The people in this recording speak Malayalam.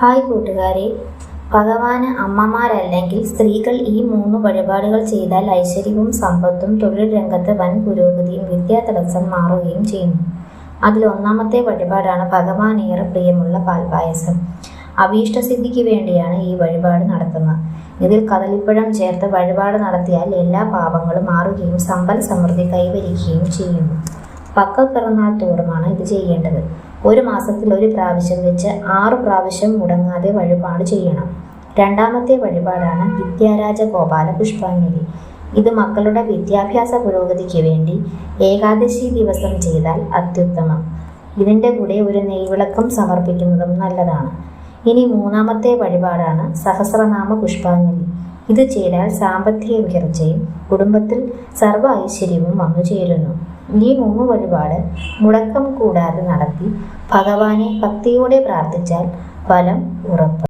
ഹായ് കൂട്ടുകാരെ. ഭഗവാന് അമ്മമാരല്ലെങ്കിൽ സ്ത്രീകൾ ഈ മൂന്ന് വഴിപാടുകൾ ചെയ്താൽ ഐശ്വര്യവും സമ്പത്തും തൊഴിൽ രംഗത്ത് വൻ പുരോഗതിയും വിദ്യാതടസ്സം മാറുകയും ചെയ്യുന്നു. അതിൽ ഒന്നാമത്തെ വഴിപാടാണ് ഭഗവാൻ ഏറെ പ്രിയമുള്ള പാൽപായസം. അഭീഷ്ടസിദ്ധിക്ക് വേണ്ടിയാണ് ഈ വഴിപാട് നടത്തുന്നത്. ഇതിൽ കദളിപ്പഴം ചേർത്ത് വഴിപാട് നടത്തിയാൽ എല്ലാ പാപങ്ങളും മാറുകയും സമ്പൽ സമൃദ്ധി കൈവരിക്കുകയും ചെയ്യുന്നു. പക്ക പിറന്നാൾ തോറുമാണ് ഇത് ചെയ്യേണ്ടത്. ഒരു മാസത്തിൽ ഒരു പ്രാവശ്യം വെച്ച് ആറ് പ്രാവശ്യം മുടങ്ങാതെ വഴിപാട് ചെയ്യണം. രണ്ടാമത്തെ വഴിപാടാണ് വിദ്യാരാജ ഗോപാല പുഷ്പാഞ്ജലി. ഇത് മക്കളുടെ വിദ്യാഭ്യാസ പുരോഗതിക്ക് വേണ്ടി ഏകാദശി ദിവസം ചെയ്താൽ അത്യുത്തമം. ഇതിന്റെ കൂടെ ഒരു നെയ്വിളക്കം സമർപ്പിക്കുന്നതും നല്ലതാണ്. ഇനി മൂന്നാമത്തെ വഴിപാടാണ് സഹസ്രനാമ പുഷ്പാഞ്ജലി. ഇത് ചെയ്താൽ സാമ്പത്തിക ഉയർച്ചയും കുടുംബത്തിൽ സർവ ഐശ്വര്യവും വന്നു ചേരുന്നു ഈ മൂന്ന് വഴിപാട് മുടക്കം കൂടാതെ നടത്തി ഭഗവാനെ ഭക്തിയോടെ പ്രാർത്ഥിച്ചാൽ ഫലം ഉറപ്പ്.